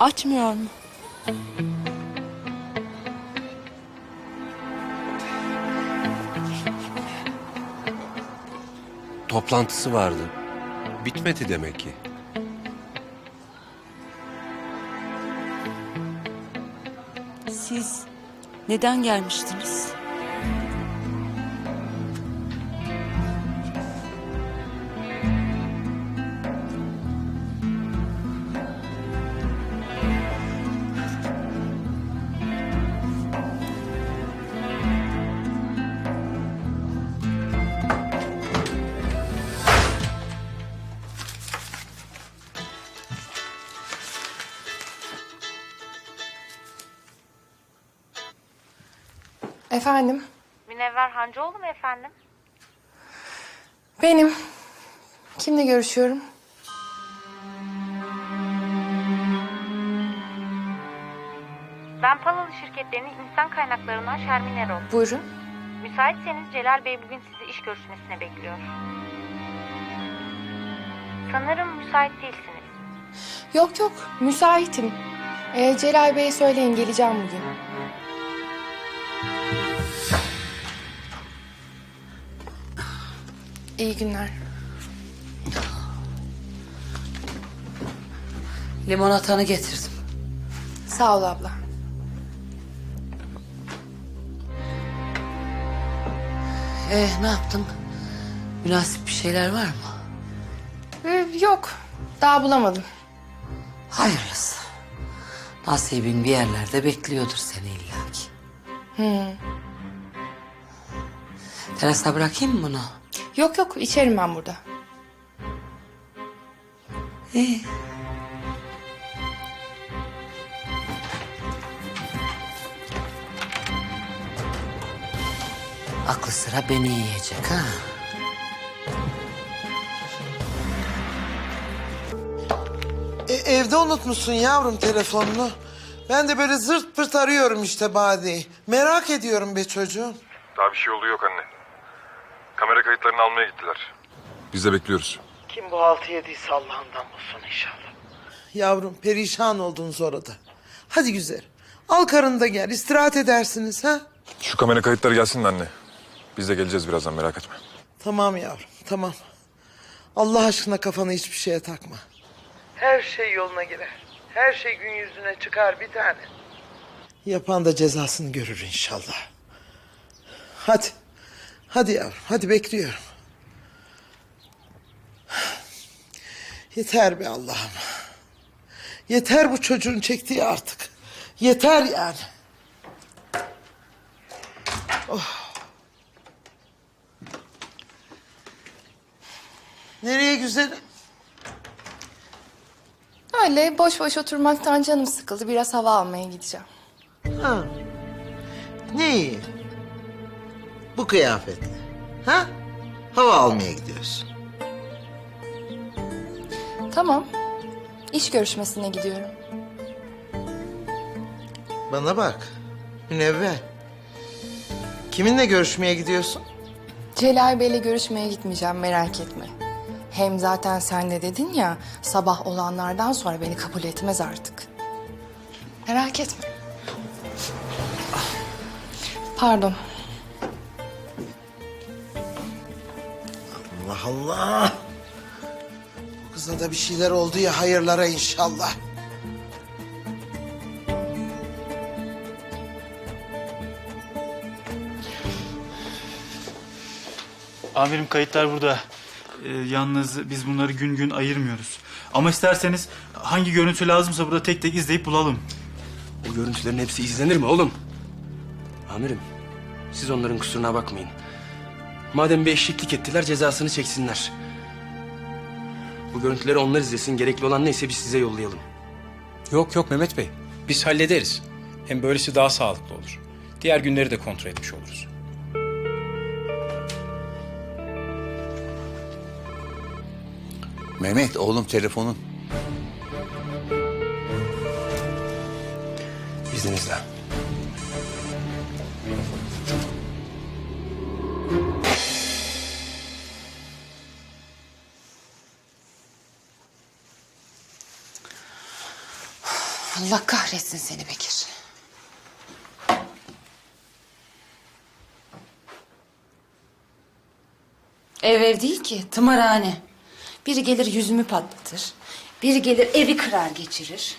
Açmıyor mu? Toplantısı vardı. Bitmedi demek ki. Siz neden gelmiştiniz? Efendim, Münevver Hancıoğlu mu efendim? benim. Kimle görüşüyorum? Ben Palalı şirketlerinin insan kaynaklarından Şermin Erol. Buyurun. Müsaitseniz Celal Bey bugün sizi iş görüşmesine bekliyor. Sanırım müsait değilsiniz. Yok yok, müsaitim. Ee, Celal Bey'e söyleyin, geleceğim bugün. İyi günler. Limonatanı getirdim. Sağ ol abla. Ee, ne yaptın? Münasip bir şeyler var mı? Ee, yok, daha bulamadım. Hayırlısı. Nasibin bir yerlerde bekliyordur seni illaki. Hı. Terasa bırakayım mı bunu? Yok yok, içerim ben burada. İyi. Aklı sıra beni yiyecek ha. E, evde unutmuşsun yavrum telefonunu. Ben de böyle zırt pırt arıyorum işte Bade'yi. Merak ediyorum be çocuğum. Daha bir şey olduğu yok anne. Kamera kayıtlarını almaya gittiler. Biz de bekliyoruz. Kim bu altı yediyse Allah'ından bulsun inşallah. Yavrum perişan oldunuz orada. Hadi güzel. Al karını da gel istirahat edersiniz ha. Şu kamera kayıtları gelsin de anne. Biz de geleceğiz birazdan merak etme. Tamam yavrum tamam. Allah aşkına kafanı hiçbir şeye takma. Her şey yoluna girer. Her şey gün yüzüne çıkar bir tane. Yapan da cezasını görür inşallah. Hadi. Hadi yavrum hadi bekliyorum. Yeter be Allah'ım. Yeter bu çocuğun çektiği artık. Yeter yani. Nereye güzelim? Öyle boş boş oturmaktan canım sıkıldı. Biraz hava almaya gideceğim. Ha. Ne iyi? Bu kıyafetle. Ha? Hava almaya gidiyorsun. Tamam. İş görüşmesine gidiyorum. Bana bak. Münevver. Kiminle görüşmeye gidiyorsun? Celal Bey'le görüşmeye gitmeyeceğim merak etme. Hem zaten sen de dedin ya sabah olanlardan sonra beni kabul etmez artık. Merak etme. Pardon. Allah. Bu kıza da bir şeyler oldu ya hayırlara inşallah. Amirim kayıtlar burada. Ee, yalnız biz bunları gün gün ayırmıyoruz. Ama isterseniz hangi görüntü lazımsa burada tek tek izleyip bulalım. O görüntülerin hepsi izlenir mi oğlum? Amirim, siz onların kusuruna bakmayın. Madem bir eşeklik ettiler, cezasını çeksinler. Bu görüntüleri onlar izlesin, gerekli olan neyse biz size yollayalım. Yok yok Mehmet Bey. Biz hallederiz. Hem böylesi daha sağlıklı olur. Diğer günleri de kontrol etmiş oluruz. Mehmet oğlum telefonun. İzninizle. Allah kahretsin seni Bekir. Ev ev değil ki, tımarhane. Biri gelir yüzümü patlatır. Biri gelir evi kırar geçirir.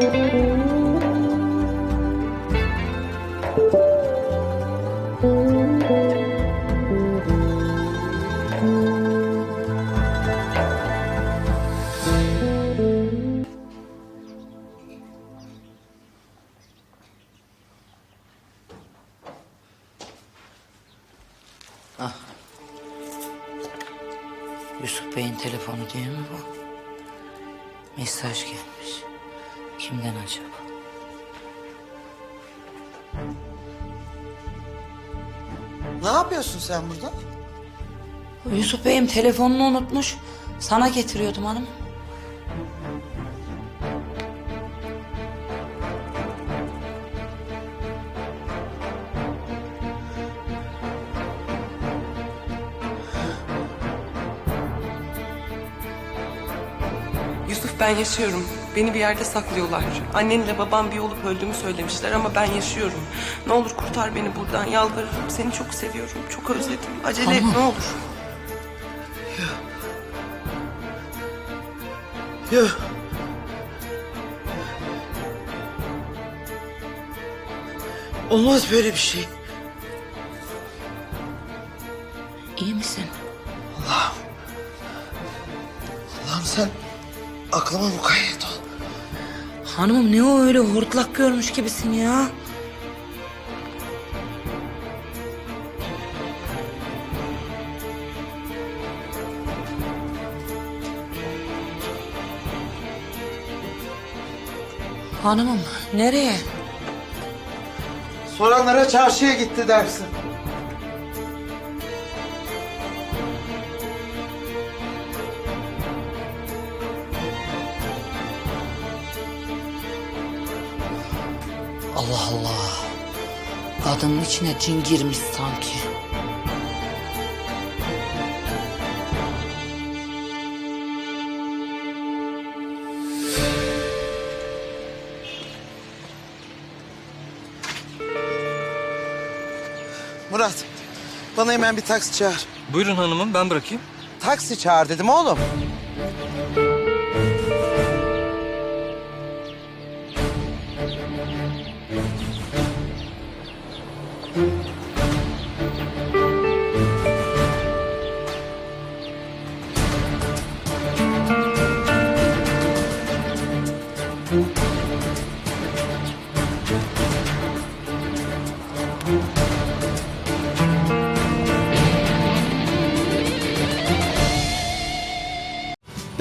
Yusuf Kimden acaba? Ne yapıyorsun sen burada? Yusuf Bey'im telefonunu unutmuş. Sana getiriyordum hanım. Yusuf ben yaşıyorum. Beni bir yerde saklıyorlar. Annenle babam bir olup öldüğümü söylemişler ama ben yaşıyorum. Ne olur kurtar beni buradan yalvarırım. Seni çok seviyorum. Çok özledim. Acele et ne olur. Yok. Olmaz böyle bir şey. İyi misin? Allah'ım sen aklıma mukayyet ol. Hanımım ne o öyle hortlak görmüş gibisin ya? Hanımım nereye? Soranlara çarşıya gitti dersin. Kadının içine cin girmiş sanki. Murat, bana hemen bir taksi çağır. Buyurun hanımım ben bırakayım. Taksi çağır dedim oğlum.